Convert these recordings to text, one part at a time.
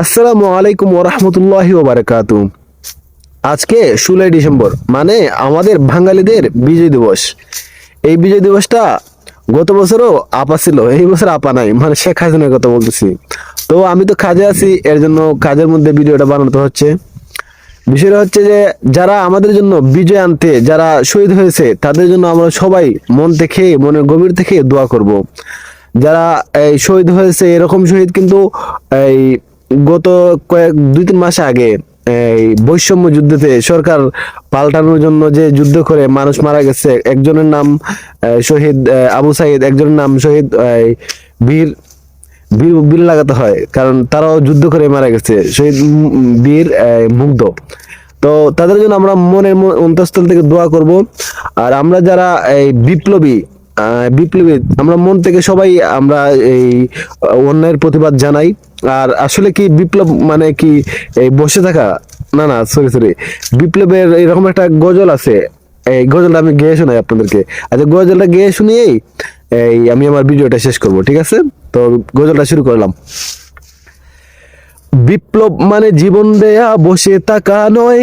আসসালামু আলাইকুম ওরহমতুল্লাহ বারাকাতু। আজকে ষোলোই ডিসেম্বর মানে আমাদের বাঙালিদের বিজয় দিবস। এই বিজয় দিবসটা গত বছরও আপা ছিল, এই বছর আপা নাই মানে শেখ হাসিনার কথা বলতেছি। তো আমি তো কাজে আছি, এর জন্য কাজের মধ্যে ভিডিওটা বানাতে হচ্ছে। বিষয়টা হচ্ছে যে, যারা আমাদের জন্য বিজয় আনতে, যারা শহীদ হয়েছে, তাদের জন্য আমরা সবাই মন থেকে, মনের গভীর থেকে দোয়া করব। যারা এই শহীদ হয়েছে, এরকম শহীদ কিন্তু এই গত কয়েক, দুই, তিন মাস আগে, এই বৈষম্য যুদ্ধতে সরকার পাল্টানোর জন্য যে যুদ্ধ করে মানুষ মারা গেছে, একজনের নাম শহীদ আবু সাইদ, একজনের নাম শহীদ বীর বীর বীর লাগাতে হয়, কারণ তারাও যুদ্ধ করে মারা গেছে, শহীদ বীর মুগ্ধ। তো তাদের জন্য আমরা মনের অন্তঃস্থল থেকে দোয়া করব, আর আমরা যারা, এই, বিপ্লবী বিপ্লবী, আমরা মন থেকে সবাই আমরা এই অন্যায়ের প্রতিবাদ জানাই। আর আসলে কি বিপ্লব মানে কি এই বসে থাকা? না না সরি সরি বিপ্লবের এরকম একটা গজল আছে। এই গজলটা আমি গেয়ে শোনাই আপনাদেরকে। আচ্ছা গজলটা গেয়ে শুনিয়েই এই আমি আমার ভিডিওটা শেষ করব, ঠিক আছে? তো গজলটা শুরু করলাম। বিপ্লব মানে জীবন দেয়া, বসে থাকা নয়।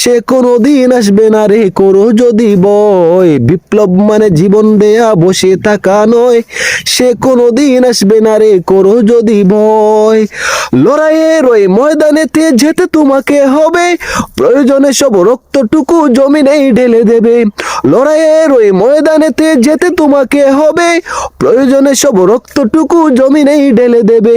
সে কোনো দিন আসবে না রে, করো যদি বয়। বিপ্লব মানে জীবন দেয়া, বসে থাকা নয়। সে কোনো দিন আসবে না রে, করো যদি ভয় লড়াইয়ের ওই ময়দানেতে যেতে তোমাকে হবে। প্রয়োজনে সব রক্তটুকু জমিনেই ঢেলে দেবে। লড়াইয়ের ওই ময়দানেতে যেতে তোমাকে হবে। প্রয়োজনে সব রক্তটুকু জমিনেই ঢেলে দেবে।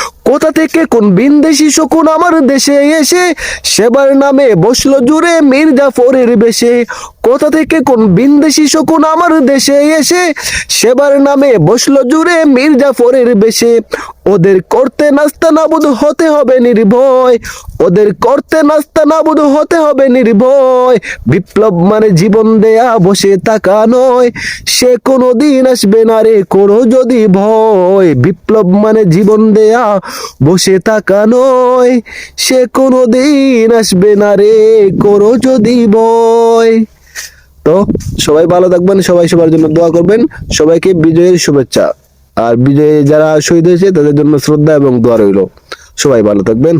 কোথা থেকে কোন বিন্দেশি শকুন আমার দেশে এসে সেবার নামে বসল জুড়ে মীর জাফরের বেশে। কোথা থেকে কোন বিন্দেশি শকুন আমার দেশে এসে সেবার নামে বসল জুড়ে মীর জাফরের বেশে। ওদের করতে নাস্তা নাবুদ হতে হবে নির্ভয়। ওদের করতে নাস্তা না নাবুদ হতে হবে নির্ভয়। বিপ্লব মানে জীবন দেয়া, বসে থাকা নয়। সে কোনো দিন আসবে না রে করো যদি ভয়। বিপ্লব মানে জীবন দেয়া, বসে থাকা নয়। সে কোনো দিন আসবে না রে করো যদি ভয়। তো, সবাই ভালো থাকবেন, সবাই সবার জন্য দোয়া করবেন। সবাইকে বিজয়ের শুভেচ্ছা। আর বিজয়ে যারা শহীদ হয়েছে, তাদের জন্য শ্রদ্ধা এবং দোয়া রইল। সবাই ভালো থাকবেন।